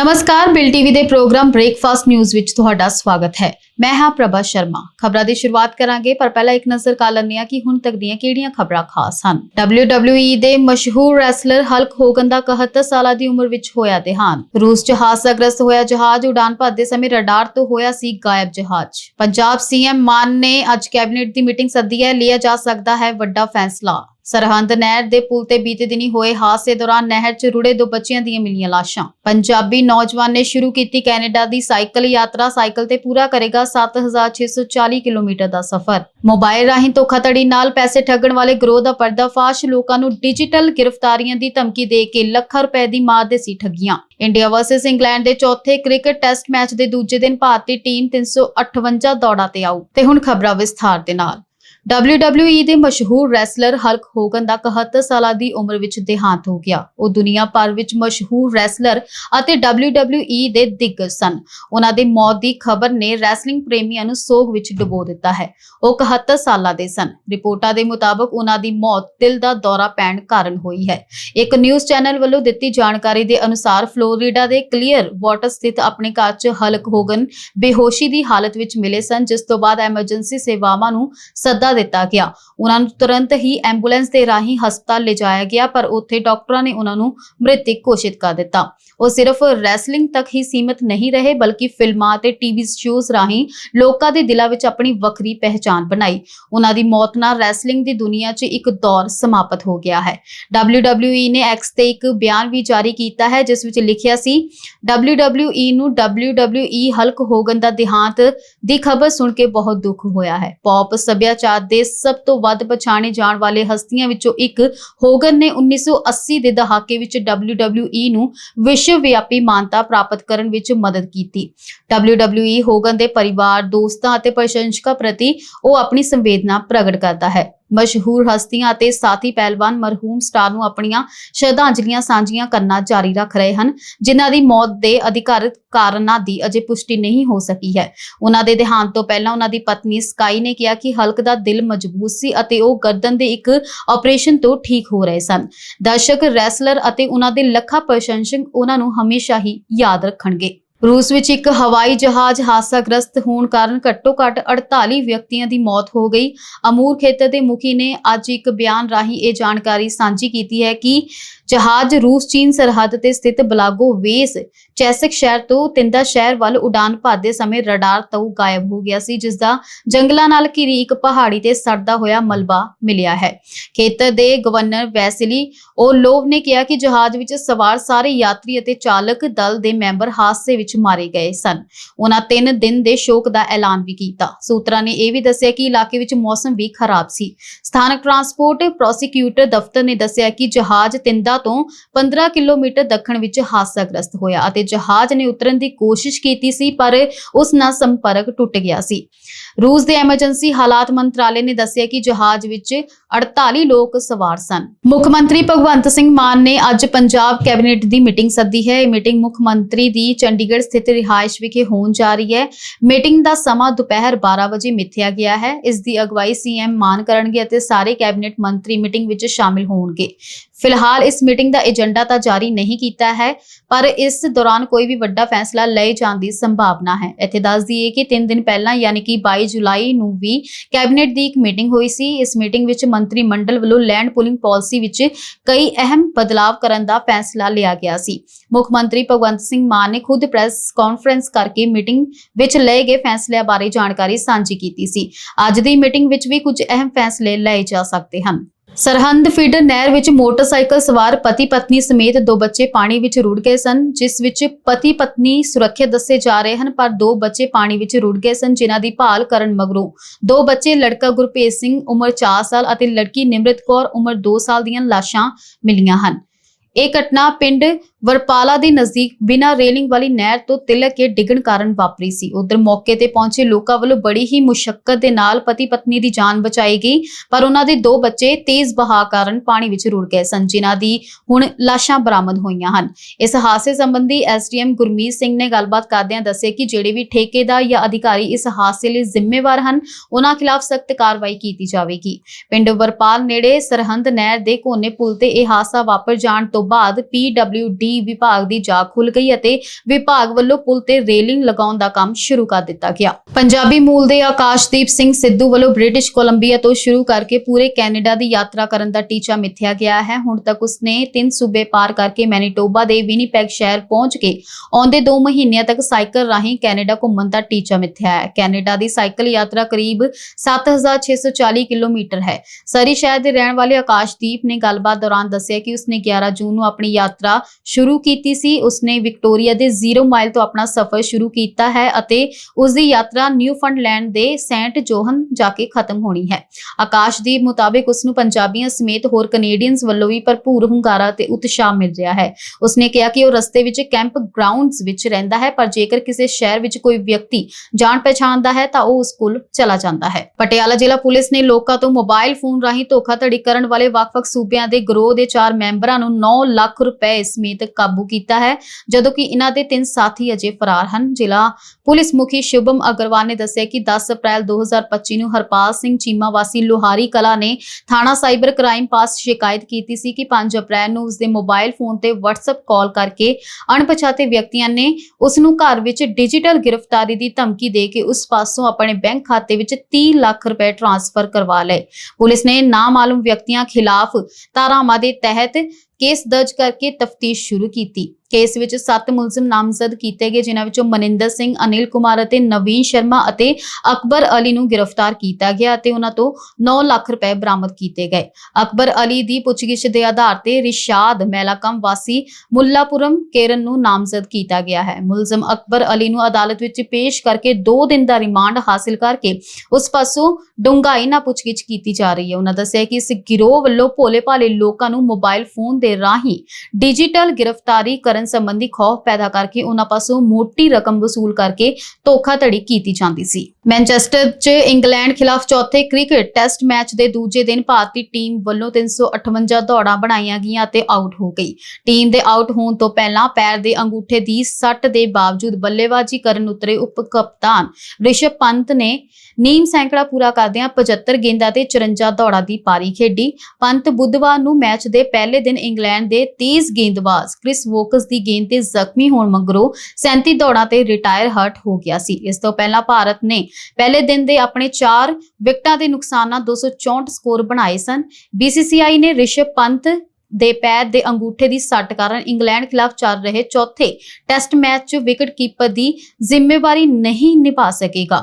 ਨਮਸਕਾਰ, bill TV ਦੇ programme breakfast news ਵਿੱਚ ਤੁਹਾਡਾ ਸਵਾਗਤ ਹੈ। ਮੈਂ ਹਾਂ ਪ੍ਰਭਾ ਸ਼ਰਮਾ। ਖਬਰਾਂ ਦੀ ਸ਼ੁਰੂਆਤ ਕਰਾਂਗੇ, ਪਰ ਪਹਿਲਾਂ ਇੱਕ ਨਜ਼ਰ ਕਰ ਲੈਂਦੇ ਹਾਂ ਕਿ ਹੁਣ ਤੱਕ ਦੀਆਂ ਕਿਹੜੀਆਂ ਖਬਰਾਂ ਖਾਸ ਹਨ। WWE ਦੇ ਮਸ਼ਹੂਰ ਰੈਸਲਰ ਹਲਕ ਹੋਗਨ ਦਾ 71 ਸਾਲਾਂ ਦੀ ਉਮਰ ਵਿੱਚ ਹੋਇਆ ਦੇਹਾਂਤ। ਰੂਸ ਚ ਹਾਦਸਾਗ੍ਰਸਤ ਹੋਇਆ ਜਹਾਜ਼ ਉਡਾਨ ਭਰਦੇ ਸਮੇਂ ਰਡਾਰ ਤੋਂ ਹੋਇਆ ਸੀ ਗਾਇਬ ਜਹਾਜ਼। ਪੰਜਾਬ ਸੀਐਮ ਮਾਨ ਨੇ ਅੱਜ ਕੈਬਨਿਟ ਦੀ ਮੀਟਿੰਗ ਸੱਦੀ ਹੈ, ਲਿਆ ਜਾ ਸਕਦਾ ਹੈ ਵੱਡਾ ਫੈਸਲਾ। ਸਰਹੰਦ ਨਹਿਰ ਦੇ ਪੁਲ ਤੇ ਬੀਤੇ ਦਿਨੀ ਹੋਏ ਹਾਦਸੇ ਦੌਰਾਨ ਨਹਿਰ 'ਚ ਰੁੜੇ ਦੋ ਬੱਚਿਆਂ ਦੀਆਂ ਮਿਲੀਆਂ ਲਾਸ਼ਾਂ। ਪੰਜਾਬੀ ਨੌਜਵਾਨ ਨੇ ਸ਼ੁਰੂ ਕੀਤੀ ਕੈਨੇਡਾ ਦੀ ਸਾਈਕਲ ਯਾਤਰਾ। ਸਾਈਕਲ ਤੇ ਪੂਰਾ ਕਰੇਗਾ 7640 ਕਿਲੋਮੀਟਰ ਦਾ ਸਫ਼ਰ। ਮੋਬਾਈਲ ਰਾਹੀਂ ਧੋਖਾਧੜੀ ਨਾਲ ਪੈਸੇ ਠੱਗਣ ਵਾਲੇ ਗਰੋਹ ਦਾ ਪਰਦਾਫਾਸ਼। ਲੋਕਾਂ ਨੂੰ ਡਿਜੀਟਲ ਗ੍ਰਿਫਤਾਰੀਆਂ ਦੀ ਧਮਕੀ ਦੇ ਕੇ ਲੱਖਾਂ ਰੁਪਏ ਦੀ ਮਾਰ ਦੇ ਸੀ ਠੱਗੀਆਂ। ਇੰਡੀਆ ਵਰਸਸ ਇੰਗਲੈਂਡ ਦੇ ਚੌਥੇ ਕ੍ਰਿਕਟ ਟੈਸਟ ਮੈਚ ਦੇ ਦੂਜੇ ਦਿਨ ਭਾਰਤੀ ਟੀਮ 358 ਦੌੜਾਂ ਤੇ ਆਊ ਤੇ ਹੁਣ ਖਬਰਾਂ ਵਿਸਥਾਰ ਦੇ ਨਾਲ। WWE ਦੇ ਮਸ਼ਹੂਰ ਰੈਸਲਰ ਹਲਕ ਹੋਗਨ ਦਾ 71 ਸਾਲਾਂ ਦੀ ਉਮਰ ਵਿੱਚ ਦੇਹਾਂਤ ਹੋ ਗਿਆ। ਉਹ ਦੁਨੀਆ ਭਰ ਵਿੱਚ ਮਸ਼ਹੂਰ ਰੈਸਲਰ ਅਤੇ WWE ਦੇ ਦਿੱਗਜ ਸਨ। ਉਹਨਾਂ ਦੇ ਮੌਤ ਦੀ ਖਬਰ ਨੇ ਰੈਸਲਿੰਗ ਪ੍ਰੇਮੀਆਂ ਨੂੰ ਸੋਗ ਵਿੱਚ ਡੁਬੋ ਦਿੱਤਾ ਹੈ। ਉਹ 71 ਸਾਲਾਂ ਦੇ ਸਨ। ਰਿਪੋਰਟਾਂ ਦੇ ਮੁਤਾਬਕ ਉਹਨਾਂ ਦੀ ਮੌਤ ਦਿਲ ਦਾ ਦੌਰਾ ਪੈਣ ਕਾਰਨ ਹੋਈ ਹੈ। ਇੱਕ ਨਿਊਜ਼ ਚੈਨਲ ਵੱਲੋਂ ਦਿੱਤੀ ਜਾਣਕਾਰੀ ਦੇ ਅਨੁਸਾਰ ਫਲੋਰੀਡਾ ਦੇ ਕਲੀਅਰ ਵਾਟਰ ਸਥਿਤ ਆਪਣੇ ਘਰ 'ਚ ਹਲਕ ਹੋਗਨ ਬੇਹੋਸ਼ੀ ਦੀ ਹਾਲਤ ਵਿੱਚ ਮਿਲੇ ਸਨ, ਜਿਸ ਤੋਂ ਬਾਅਦ ਐਮਰਜੈਂਸੀ ਸੇਵਾਵਾਂ ਨੂੰ ਸੱਦਾ ਦਿੱਤਾ ਗਿਆ। ਉਹਨਾਂ ਨੂੰ ਤੁਰੰਤ ਹੀ ਐਂਬੂਲੈਂਸ ਦੇ ਰਾਹੀਂ ਹਸਪਤਾਲ ਲਿਜਾਇਆ ਗਿਆ, ਪਰ ਉੱਥੇ ਡਾਕਟਰਾਂ ਨੇ ਉਹਨਾਂ ਨੂੰ ਮ੍ਰਿਤਕ ਘੋਸ਼ਿਤ ਕਰ ਦਿੱਤਾ। ਉਹ ਸਿਰਫ ਰੈਸਲਿੰਗ ਤੱਕ ਹੀ ਸੀਮਿਤ ਨਹੀਂ ਰਹੇ, ਬਲਕਿ ਫਿਲਮਾਂ ਅਤੇ ਟੀਵੀ ਸ਼ੋਜ਼ ਰਾਹੀਂ ਲੋਕਾਂ ਦੇ ਦਿਲਾਂ ਵਿੱਚ ਆਪਣੀ ਵੱਖਰੀ ਪਹਿਚਾਨ ਬਣਾਈ। ਉਹਨਾਂ ਦੀ ਮੌਤ ਨਾਲ ਰੈਸਲਿੰਗ ਦੀ ਦੁਨੀਆ 'ਚ ਇੱਕ ਦੌਰ ਸਮਾਪਤ ਹੋ ਗਿਆ ਹੈ। WWE ਨੇ ਐਕਸ ਤੇ ਇੱਕ ਬਿਆਨ ਵੀ ਜਾਰੀ ਕੀਤਾ ਹੈ, ਜਿਸ ਵਿੱਚ ਲਿਖਿਆ ਸੀ WWE ਨੂੰ WWE ਹਲਕ ਹੋਗਨ ਦਾ ਦੇਹਾਂਤ ਦੀ ਖਬਰ ਸੁਣ ਕੇ ਬਹੁਤ ਦੁੱਖ ਹੋਇਆ ਹੈ। ਪੌਪ ਸੱਭਿਆਚਾਰ ਦੇ ਸਭ ਤੋਂ ਵੱਧ ਪਛਾਣੇ ਜਾਣ ਵਾਲੇ ਹਸਤੀਆਂ ਵਿੱਚੋਂ ਇੱਕ ਹੋਗਨ ਨੇ 1980 ਦੇ ਦਹਾਕੇ ਵਿੱਚ WWE ਨੂੰ ਵਿਸ਼ਵ ਵਿਆਪੀ ਮਾਨਤਾ ਪ੍ਰਾਪਤ ਕਰਨ ਵਿੱਚ ਮਦਦ ਕੀਤੀ। WWE ਹੋਗਨ ਦੇ ਪਰਿਵਾਰ, ਦੋਸਤਾਂ ਅਤੇ ਪ੍ਰਸ਼ੰਸਕਾਂ ਪ੍ਰਤੀ ਉਹ ਆਪਣੀ ਸੰਵੇਦਨਾ ਪ੍ਰਗਟ ਕਰਦਾ ਹੈ। ਮਸ਼ਹੂਰ ਹਸਤੀਆਂ ਅਤੇ ਸਾਥੀ ਪਹਿਲਵਾਨ ਮਰਹੂਮ ਸਟਾਰ ਨੂੰ ਆਪਣੀਆਂ ਸ਼ਰਧਾਂਜਲੀਆਂ ਸਾਂਝੀਆਂ ਕਰਨਾ ਜਾਰੀ ਰੱਖ ਰਹੇ ਹਨ। ਜਿਨ੍ਹਾਂ ਦੀ ਮੌਤ ਦੇ ਅਧਿਕਾਰਤ ਕਾਰਨਾਂ ਦੀ ਅਜੇ ਪੁਸ਼ਟੀ ਨਹੀਂ ਹੋ ਸਕੀ ਹੈ। ਉਹਨਾਂ ਦੇ ਦੇਹਾਂਤ ਤੋਂ ਪਹਿਲਾਂ ਉਹਨਾਂ ਦੀ ਪਤਨੀ ਸਕਾਈ ਨੇ ਕਿਹਾ ਕਿ ਹਲਕ ਦਾ ਦਿਲ ਮਜ਼ਬੂਤ ਸੀ ਅਤੇ ਉਹ ਗਰਦਨ ਦੇ ਇੱਕ ਆਪਰੇਸ਼ਨ ਤੋਂ ਠੀਕ ਹੋ ਰਹੇ ਸਨ। ਦਰਸ਼ਕ, ਰੈਸਲਰ ਅਤੇ ਉਹਨਾਂ ਦੇ ਲੱਖਾਂ ਪ੍ਰਸ਼ੰਸਕ ਉਹਨਾਂ ਨੂੰ ਹਮੇਸ਼ਾ ਹੀ ਯਾਦ ਰੱਖਣਗੇ। ਰੂਸ ਵਿੱਚ ਇੱਕ ਹਵਾਈ ਜਹਾਜ਼ ਹਾਦਸਾਗ੍ਰਸਤ ਹੋਣ ਕਾਰਨ ਘੱਟੋ-ਘੱਟ 48 ਵਿਅਕਤੀਆਂ ਦੀ ਮੌਤ ਹੋ ਗਈ। ਅਮੂਰ ਖੇਤਰ ਦੇ ਮੁਖੀ ਨੇ ਅੱਜ ਇੱਕ ਬਿਆਨ ਰਾਹੀਂ ਇਹ ਜਾਣਕਾਰੀ ਸਾਂਝੀ ਕੀਤੀ ਹੈ ਕਿ ਜਹਾਜ਼ ਰੂਸ, ਚੀਨ ਸਰਹੱਦ ਤੇ ਸਥਿਤ ਬਲਾਗੋ ਵੇਸ, ਚੈਸਕ ਸ਼ਹਿਰ ਤੋਂ ਤਿੰਦਾ ਸ਼ਹਿਰ ਵੱਲ ਉਡਾਨ ਭਰਦੇ ਸਮੇਂ ਰਡਾਰ ਤੋਂ ਗਾਇਬ ਹੋ ਗਿਆ ਸੀ, ਜਿਸ ਦਾ ਜੰਗਲਾਂ ਨਾਲ ਘਿਰੀ ਇੱਕ ਪਹਾੜੀ ਤੇ ਸੜਦਾ ਹੋਇਆ ਮਲਬਾ ਮਿਲਿਆ ਹੈ। ਖੇਤਰ ਦੇ ਗਵਰਨਰ ਵੈਸਿਲੀ ਓਲੋਵ ਨੇ ਕਿਹਾ ਕਿ ਜਹਾਜ਼ ਵਿੱਚ ਸਵਾਰ ਸਾਰੇ ਯਾਤਰੀ ਅਤੇ ਚਾਲਕ ਦਲ ਦੇ ਮੈਂਬਰ ਹਾਦਸੇ ਵਿੱਚ ਮਾਰੇ ਗਏ ਸਨ। ਉਹਨਾਂ 3 ਦਿਨ ਦੇ ਸ਼ੋਕ ਦਾ ਐਲਾਨ ਵੀ ਕੀਤਾ। ਸੂਤਰਾਂ ਨੇ ਇਹ ਵੀ ਦੱਸਿਆ ਕਿ ਇਲਾਕੇ ਵਿੱਚ ਮੌਸਮ ਵੀ ਖਰਾਬ ਸੀ। ਸਥਾਨਕ ਟਰਾਂਸਪੋਰਟ ਪ੍ਰੋਸੀਕਿਊਟਰ ਦਫ਼ਤਰ ਨੇ ਦੱਸਿਆ ਕਿ ਜਹਾਜ਼ ਤਿੰਦਾ ਤੋਂ 15 ਕਿਲੋਮੀਟਰ ਦੱਖਣ ਵਿੱਚ ਹਾਦਸਾਗ੍ਰਸਤ ਹੋਇਆ ਅਤੇ ਜਹਾਜ਼ ਨੇ ਉਤਰਨ ਦੀ ਕੋਸ਼ਿਸ਼ ਕੀਤੀ ਸੀ, ਪਰ ਉਸ ਨਾਲ ਸੰਪਰਕ ਟੁੱਟ ਗਿਆ ਸੀ। ਰੂਸ ਦੇ ਐਮਰਜੈਂਸੀ ਹਾਲਾਤ ਮੰਤਰਾਲੇ ਨੇ ਦੱਸਿਆ ਕਿ ਜਹਾਜ਼ ਵਿੱਚ 48 ਲੋਕ ਸਵਾਰ ਸਨ। ਮੁੱਖ ਮੰਤਰੀ ਭਗਵੰਤ ਸਿੰਘ ਮਾਨ ਨੇ ਅੱਜ ਪੰਜਾਬ ਕੈਬਨਿਟ ਦੀ ਮੀਟਿੰਗ ਸੱਦੀ ਹੈ। ਇਹ ਮੀਟਿੰਗ ਮੁੱਖ ਮੰਤਰੀ ਦੀ ਚੰਡੀਗੜ੍ਹ ਸਥਿਤ ਰਿਹਾਇਸ਼ ਵਿਖੇ ਹੋਣ ਜਾ ਰਹੀ ਹੈ। ਮੀਟਿੰਗ ਦਾ ਸਮਾਂ ਦੁਪਹਿਰ 12 ਵਜੇ ਮਿੱਥਿਆ ਗਿਆ ਹੈ। ਇਸ ਦੀ ਅਗਵਾਈ ਸੀਐਮ ਮਾਨ ਕਰਨਗੇ ਅਤੇ ਸਾਰੇ ਕੈਬਨਿਟ ਮੰਤਰੀ ਮੀਟਿੰਗ ਵਿੱਚ ਸ਼ਾਮਿਲ ਹੋਣਗੇ। ਫਿਲਹਾਲ ਇਸ ਮੀਟਿੰਗ ਦਾ ਏਜੰਡਾ ਤਾਂ ਜਾਰੀ ਨਹੀਂ ਕੀਤਾ ਹੈ, ਪਰ ਇਸ ਦੌਰਾਨ ਕੋਈ ਵੀ ਵੱਡਾ ਫੈਸਲਾ ਲਏ ਜਾਣ ਦੀ ਸੰਭਾਵਨਾ ਹੈ। ਇੱਥੇ ਦੱਸ ਦਈਏ ਕਿ 3 ਦਿਨ ਪਹਿਲਾਂ ਯਾਨੀ ਕਿ 22 ਜੁਲਾਈ ਨੂੰ ਵੀ ਕੈਬਨਿਟ ਦੀ ਇੱਕ ਮੀਟਿੰਗ ਹੋਈ ਸੀ। ਇਸ ਮੀਟਿੰਗ ਵਿੱਚ ਮੰਤਰੀ ਮੰਡਲ ਵੱਲੋਂ ਲੈਂਡ ਪੂਲਿੰਗ ਪਾਲਿਸੀ ਵਿੱਚ ਕਈ ਅਹਿਮ ਬਦਲਾਵ ਕਰਨ ਦਾ ਫੈਸਲਾ ਲਿਆ ਗਿਆ ਸੀ। ਮੁੱਖ ਮੰਤਰੀ ਭਗਵੰਤ ਸਿੰਘ ਮਾਨ ਨੇ ਖੁਦ ਪ੍ਰੈਸ ਕਾਨਫਰੰਸ ਕਰਕੇ ਮੀਟਿੰਗ ਵਿੱਚ ਲਏ ਗਏ ਫੈਸਲਿਆਂ ਬਾਰੇ ਜਾਣਕਾਰੀ ਸਾਂਝੀ ਕੀਤੀ ਸੀ। ਅੱਜ ਦੀ ਮੀਟਿੰਗ ਵਿੱਚ ਵੀ ਕੁਝ ਅਹਿਮ ਫੈਸਲੇ ਲਏ ਜਾ ਸਕਦੇ ਹਨ। ਸਰਹੰਦ ਫੀਡ ਨਹਿਰ ਵਿੱਚ ਮੋਟਰਸਾਈਕਲ ਸਵਾਰ ਪਤੀ ਪਤਨੀ ਸਮੇਤ ਦੋ ਬੱਚੇ ਪਾਣੀ ਵਿੱਚ ਰੁੜ ਗਏ ਸਨ, ਜਿਸ ਵਿੱਚ ਪਤੀ ਪਤਨੀ ਸੁਰੱਖਿਅਤ ਦੱਸੇ ਜਾ ਰਹੇ ਹਨ, ਪਰ ਦੋ ਬੱਚੇ ਪਾਣੀ ਵਿੱਚ ਰੁੜ ਗਏ ਸਨ, ਜਿਨ੍ਹਾਂ ਦੀ ਭਾਲ ਕਰਨ ਮਗਰੋਂ। ਦੋ ਬੱਚੇ ਲੜਕਾ ਗੁਰਪ੍ਰੀਤ ਸਿੰਘ, ਉਮਰ 4 ਸਾਲ ਅਤੇ ਲੜਕੀ ਨਿਮਰਤ ਕੌਰ, ਉਮਰ 2 ਸਾਲ ਦੀਆਂ ਲਾਸ਼ਾਂ ਮਿਲੀਆਂ ਹਨ। ਇਹ ਘਟਨਾ ਪਿੰਡ ਵਰਪਾਲਾ ਦੇ ਨਜ਼ਦੀਕ ਬਿਨਾਂ ਰੇਲਿੰਗ ਵਾਲੀ ਨਹਿਰ ਤੋਂ ਤਿਲਕ ਕੇ ਡਿੱਗਣ ਕਾਰਨ ਵਾਪਰੀ ਸੀ। ਉਧਰ ਮੌਕੇ ਤੇ ਪਹੁੰਚੇ ਲੋਕਾਂ ਵੱਲੋਂ ਬੜੀ ਹੀ ਮੁਸ਼ਕਲ ਦੇ ਨਾਲ ਪਤੀ ਪਤਨੀ ਦੀ ਜਾਨ ਬਚਾਈ ਗਈ, ਪਰ ਉਹਨਾਂ ਦੇ ਦੋ ਬੱਚੇ ਤੇਜ਼ ਵਹਾਅ ਕਾਰਨ ਪਾਣੀ ਵਿੱਚ ਰੁੜ ਗਏ ਸਨ, ਜਿਨ੍ਹਾਂ ਦੀ ਹੁਣ ਲਾਸ਼ਾਂ ਬਰਾਮਦ ਹੋਈਆਂ ਹਨ। ਇਸ ਹਾਦਸੇ ਸੰਬੰਧੀ ਐਸਡੀਐਮ ਗੁਰਮੀਤ ਸਿੰਘ ਨੇ ਗੱਲਬਾਤ ਕਰਦਿਆਂ ਦੱਸਿਆ ਕਿ ਜਿਹੜੇ ਵੀ ਠੇਕੇਦਾਰ ਜਾਂ ਅਧਿਕਾਰੀ ਇਸ ਹਾਦਸੇ ਲਈ ਜ਼ਿੰਮੇਵਾਰ ਹਨ, ਉਹਨਾਂ ਖਿਲਾਫ ਸਖਤ ਕਾਰਵਾਈ ਕੀਤੀ ਜਾਵੇਗੀ। ਪਿੰਡ ਵਰਪਾਲ ਨੇੜੇ ਸਰਹੰਦ ਨਹਿਰ ਦੇ ਕੋਨੇ ਪੁਲ ਤੇ ਇਹ ਹਾਦਸਾ ਵਾਪਰ ਜਾਣ ਤੋਂ ਬਾਅਦ PWD ਵਿਭਾਗ ਦੀ ਜਾਗ ਖੁੱਲ ਗਈ ਅਤੇ ਵਿਭਾਗ ਵੱਲੋਂ ਪੁਲ ਤੇ ਰੇਲਿੰਗ ਲਗਾਉਣ ਦਾ ਕੰਮ ਸ਼ੁਰੂ ਕਰ ਦਿੱਤਾ ਗਿਆ। ਪੰਜਾਬੀ ਮੂਲ ਦੇ ਆਕਾਸ਼ਦੀਪ ਸਿੰਘ ਸਿੱਧੂ ਵੱਲੋਂ ਬ੍ਰਿਟਿਸ਼ ਕੋਲੰਬੀਆ ਤੋਂ ਸ਼ੁਰੂ ਕਰਕੇ ਪੂਰੇ ਕੈਨੇਡਾ ਦੀ ਯਾਤਰਾ ਕਰਨ ਦਾ ਟੀਚਾ ਮਿੱਥਿਆ ਗਿਆ ਹੈ। ਹੁਣ ਤੱਕ ਉਸਨੇ ਤਿੰਨ ਸੂਬੇ ਪਾਰ ਕਰਕੇ ਮੈਨੀਟੋਬਾ ਦੇ ਵਿਨੀਪੈਗ ਸ਼ਹਿਰ ਪਹੁੰਚ ਕੇ ਆਉਂਦੇ 2 ਮਹੀਨਿਆਂ ਤੱਕ ਸਾਈਕਲ ਰਾਹੀਂ ਕੈਨੇਡਾ ਘੁੰਮਣ ਦਾ ਟੀਚਾ ਮਿੱਥਿਆ ਹੈ। ਕੈਨੇਡਾ ਦੀ ਸਾਈਕਲ ਯਾਤਰਾ ਕਰੀਬ 7640 ਕਿਲੋਮੀਟਰ ਹੈ। ਸਰੀ ਸ਼ਹਿਰ ਦੇ ਰਹਿਣ ਵਾਲੇ ਆਕਾਸ਼ਦੀਪ ਨੇ ਗੱਲਬਾਤ ਦੌਰਾਨ ਦੱਸਿਆ ਕਿ ਉਸਨੇ 11 ਜੂਨ ਨੂੰ ਆਪਣੀ ਯਾਤਰਾ ਸ਼ੁਰੂ ਕੀਤੀ ਸੀ। ਉਸਨੇ ਵਿਕਟੋਰੀਆ ਦੇ 0 ਮਾਈਲ ਤੋਂ ਆਪਣਾ ਸਫ਼ਰ ਸ਼ੁਰੂ ਕੀਤਾ ਹੈ ਅਤੇ ਉਸ ਦੀ ਯਾਤਰਾ ਨਿਊਫੰਡਲੈਂਡ ਦੇ ਸੈਂਟ ਜੋਹਨ ਜਾ ਕੇ ਖਤਮ ਹੋਣੀ ਹੈ। ਆਕਾਸ਼ਦੀਪ ਮੁਤਾਬਿਕ ਉਸ ਨੂੰ ਪੰਜਾਬੀਆਂ ਸਮੇਤ ਹੋਰ ਕੈਨੇਡੀਅਨਸ ਵੱਲੋਂ ਵੀ ਭਰਪੂਰ ਹੁੰਗਾਰਾ ਤੇ ਉਤਸ਼ਾਹ ਮਿਲ ਰਿਹਾ ਹੈ। ਉਸਨੇ ਕਿਹਾ ਕਿ ਉਹ ਰਸਤੇ ਵਿੱਚ ਕੈਂਪ ਗਰਾਊਂਡਸ ਵਿੱਚ ਰਹਿੰਦਾ ਹੈ, ਪਰ ਜੇਕਰ ਕਿਸੇ ਸ਼ਹਿਰ ਵਿੱਚ ਕੋਈ ਵਿਅਕਤੀ ਜਾਣ ਪਛਾਣ ਦਾ ਹੈ, ਤਾਂ ਉਹ ਉਸ ਕੋਲ ਚਲਾ ਜਾਂਦਾ ਹੈ। ਪਟਿਆਲਾ ਜ਼ਿਲ੍ਹਾ ਪੁਲਿਸ ਨੇ ਲੋਕਾਂ ਤੋਂ ਮੋਬਾਈਲ ਫੋਨ ਰਾਹੀਂ ਧੋਖਾਧੜੀ ਕਰਨ ਵਾਲੇ ਵੱਖ-ਵੱਖ ਸੂਬਿਆਂ ਦੇ ਗਰੋਹ ਦੇ ਚਾਰ ਮੈਂਬਰਾਂ ਨੂੰ 9 ਲੱਖ ਰੁਪਏ ਸਮੇਤ ਕਾਬੂ ਕੀਤਾ ਹੈ, ਜਦੋਂ ਕਿ ਇਹਨਾਂ ਦੇ ਤਿੰਨ ਸਾਥੀ ਅਜੇ ਫਰਾਰ ਹਨ। ਜ਼ਿਲ੍ਹਾ ਪੁਲਿਸ ਮੁਖੀ ਸ਼ੁਭਮ ਅਗਰਵਾਲ ਨੇ ਦੱਸਿਆ ਕਿ 10 ਅਪ੍ਰੈਲ 2025 ਨੂੰ ਹਰਪਾਲ ਸਿੰਘ ਚੀਮਾ ਵਾਸੀ ਲੋਹਾਰੀ ਕਲਾ ਨੇ ਥਾਣਾ ਸਾਈਬਰ ਕ੍ਰਾਈਮ ਪਾਸ ਸ਼ਿਕਾਇਤ ਕੀਤੀ ਸੀ ਕਿ 5 ਅਪ੍ਰੈਲ ਨੂੰ ਉਸ ਮੋਬਾਈਲ ਫੋਨ ਤੇ WhatsApp ਕਾਲ ਕਰਕੇ ਅਣਪਛਾਤੇ ਵਿਅਕਤੀਆਂ ਨੇ ਉਸ ਨੂੰ ਘਰ ਵਿੱਚ ਡਿਜੀਟਲ ਗ੍ਰਿਫਤਾਰੀ ਦੀ ਧਮਕੀ ਦੇ ਕੇ ਉਸ ਪਾਸੋਂ ਆਪਣੇ ਬੈਂਕ ਖਾਤੇ ਵਿੱਚ 30 ਲੱਖ ਰੁਪਏ ਟ੍ਰਾਂਸਫਰ ਕਰਵਾ ਲਏ। ਪੁਲਿਸ ਨੇ ਨਾਮਾਲੂਮ ਵਿਅਕਤੀਆਂ ਖਿਲਾਫ ਧਾਰਾਵਾਂ ਦੇ ਤਹਿਤ ਕੇਸ ਦਰਜ ਕਰਕੇ ਤਫਤੀਸ਼ ਸ਼ੁਰੂ ਕੀਤੀ। ਕੇਸ ਵਿੱਚ 7 ਮੁਲਜ਼ਮ ਨਾਮਜ਼ਦ ਕੀਤੇ ਗਏ, ਜਿਨ੍ਹਾਂ ਵਿੱਚੋਂ ਮਨਿੰਦਰ ਸਿੰਘ, ਅਨਿਲ ਕੁਮਾਰ ਅਤੇ ਨਵੀਨ ਸ਼ਰਮਾ ਅਤੇ ਅਕਬਰ ਅਲੀ ਨੂੰ ਗ੍ਰਿਫਤਾਰ ਕੀਤਾ ਗਿਆ ਅਤੇ ਉਹਨਾਂ ਤੋਂ 9 ਲੱਖ ਰੁਪਏ ਬਰਾਮਦ ਕੀਤੇ ਗਏ। ਅਕਬਰ ਅਲੀ ਦੀ ਪੁੱਛਗਿੱਛ ਦੇ ਆਧਾਰ ਤੇ ਰਿਸ਼ਾਦ ਮੈਲਾਕਮ ਵਾਸੀ ਮੁੱਲਾਪੁਰਮ ਕੇਰਨ ਨੂੰ ਨਾਮਜ਼ਦ ਕੀਤਾ ਗਿਆ ਹੈ। ਮੁਲਜ਼ਮ ਅਕਬਰ ਅਲੀ ਨੂੰ ਅਦਾਲਤ ਵਿੱਚ ਪੇਸ਼ ਕਰਕੇ 2 ਦਿਨ ਦਾ ਰਿਮਾਂਡ ਹਾਸਲ ਕਰਕੇ ਉਸ ਪਾਸੋਂ ਡੂੰਘਾਈ ਨਾਲ ਪੁੱਛਗਿੱਛ ਕੀਤੀ ਜਾ ਰਹੀ ਹੈ। ਉਹਨਾਂ ਦੱਸਿਆ ਕਿ ਇਸ ਗਿਰੋਹ ਵੱਲੋਂ ਭੋਲੇ-ਭਾਲੇ ਲੋਕਾਂ ਨੂੰ ਮੋਬਾਈਲ ਫੋਨ ਦੇ ਰਾਹੀਂ ਡਿਜੀਟਲ ਗ੍ਰਿਫਤਾਰੀ ਕਰਨ ਸੰਬੰਧੀ ਖੌਫ ਪੈਦਾ ਕਰਕੇ ਉਹਨਾਂ ਪਾਸੋਂ ਮੋਟੀ ਰਕਮ ਵਸੂਲ ਕਰਕੇ ਧੋਖਾਧੜੀ ਕੀਤੀ ਜਾਂਦੀ ਸੀ। ਮੈਨਚੈਸਟਰ 'ਚ ਇੰਗਲੈਂਡ ਖਿਲਾਫ ਚੌਥੇ ਕ੍ਰਿਕਟ ਟੈਸਟ ਮੈਚ ਦੇ ਦੂਜੇ ਦਿਨ ਭਾਰਤੀ ਟੀਮ ਵੱਲੋਂ 358 ਦੌੜਾਂ ਬਣਾਈਆਂ ਗਈਆਂ ਅਤੇ ਆਊਟ ਹੋ ਗਈ। ਟੀਮ ਦੇ ਆਊਟ ਹੋਣ ਤੋਂ ਪਹਿਲਾਂ ਪੈਰ ਦੇ ਅੰਗੂਠੇ ਦੀ ਸੱਟ ਦੇ ਬਾਵਜੂਦ ਬੱਲੇਬਾਜ਼ੀ ਕਰਨ ਉਤਰੇ ਉਪ ਕਪਤਾਨ ਰਿਸ਼ਭ ਪੰਤ ਨੇ ਨੀਮ ਸੈਂਕੜਾ ਪੂਰਾ ਕਰਦਿਆਂ 75 ਗੇਂਦਾਂ ਤੇ 54 ਦੌੜਾਂ ਦੀ ਪਾਰੀ ਖੇਡੀ। ਪੰਤ ਬੁੱਧਵਾਰ ਨੂੰ ਮੈਚ ਦੇ ਪਹਿਲੇ ਦਿਨ ਇੰਗਲੈਂਡ ਦੇ ਤੇਜ਼ ਗੇਂਦਬਾਜ਼ ਕ੍ਰਿਸ ਵੋਕਸ ਦੀ ਗੇਂਦ ਤੇ ਜ਼ਖਮੀ ਹੋਣ ਮਗਰੋਂ 37 ਦੌੜਾਂ ਤੇ ਰਿਟਾਇਰ ਹਰਟ ਹੋ ਗਿਆ ਸੀ। ਇਸ ਤੋਂ ਪਹਿਲਾਂ ਭਾਰਤ ਨੇ ਪਹਿਲੇ ਦਿਨ ਦੇ ਆਪਣੇ 4 ਵਿਕਟਾਂ ਦੇ ਨੁਕਸਾਨ 264 ਸਕੋਰ ਬਣਾਏ ਸਨ। BCCI ਨੇ ਰਿਸ਼ਭ ਪੰਤ ਦੇ ਪੈਰ ਦੇ ਅੰਗੂਠੇ ਦੀ ਸੱਟ ਕਾਰਨ ਇੰਗਲੈਂਡ ਖਿਲਾਫ ਚੱਲ ਰਹੇ ਚੌਥੇ ਟੈਸਟ ਮੈਚ 'ਚ ਵਿਕਟ ਕੀਪਰ ਦੀ ਜ਼ਿੰਮੇਵਾਰੀ ਨਹੀਂ ਨਿਭਾ ਸਕੇਗਾ।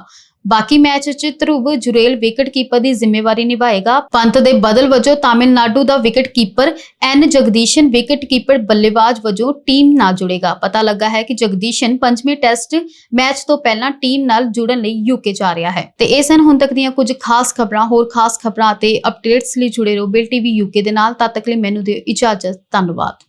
ਬਾਕੀ ਮੈਚ 'ਚ ਧਰੁਵ ਜੁਰੇਲ ਵਿਕਟ ਕੀਪਰ ਦੀ ਜ਼ਿੰਮੇਵਾਰੀ ਨਿਭਾਏਗਾ। ਪੰਤ ਦੇ ਬਦਲ ਵਜੋਂ ਤਾਮਿਲਨਾਡੂ ਦਾ wicket keeper N Jagadeesan wicket keeper ਬੱਲੇਬਾਜ਼ ਵਜੋਂ ਟੀਮ ਨਾਲ ਜੁੜੇਗਾ। ਪਤਾ ਲੱਗਾ ਹੈ ਕਿ ਜਗਦੀਸ਼ਨ ਪੰਜਵੇਂ ਟੈਸਟ ਮੈਚ ਤੋਂ ਪਹਿਲਾਂ ਟੀਮ ਨਾਲ ਜੁੜਨ ਲਈ ਯੂਕੇ ਜਾ ਰਿਹਾ ਹੈ। ਤੇ ਇਹ ਸਨ ਹੁਣ ਤੱਕ ਦੀਆਂ ਕੁਝ ਖਾਸ ਖਬਰਾਂ। ਹੋਰ ਖਾਸ ਖਬਰਾਂ ਅਤੇ ਅਪਡੇਟਸ ਲਈ ਜੁੜੇ ਰਹੋ ਬਿਲ ਟੀਵੀ ਯੂਕੇ ਦੇ ਨਾਲ। ਤਦ ਤੱਕ ਲਈ ਮੈਨੂੰ ਦਿਓ ਇਜਾਜ਼ਤ। ਧੰਨਵਾਦ।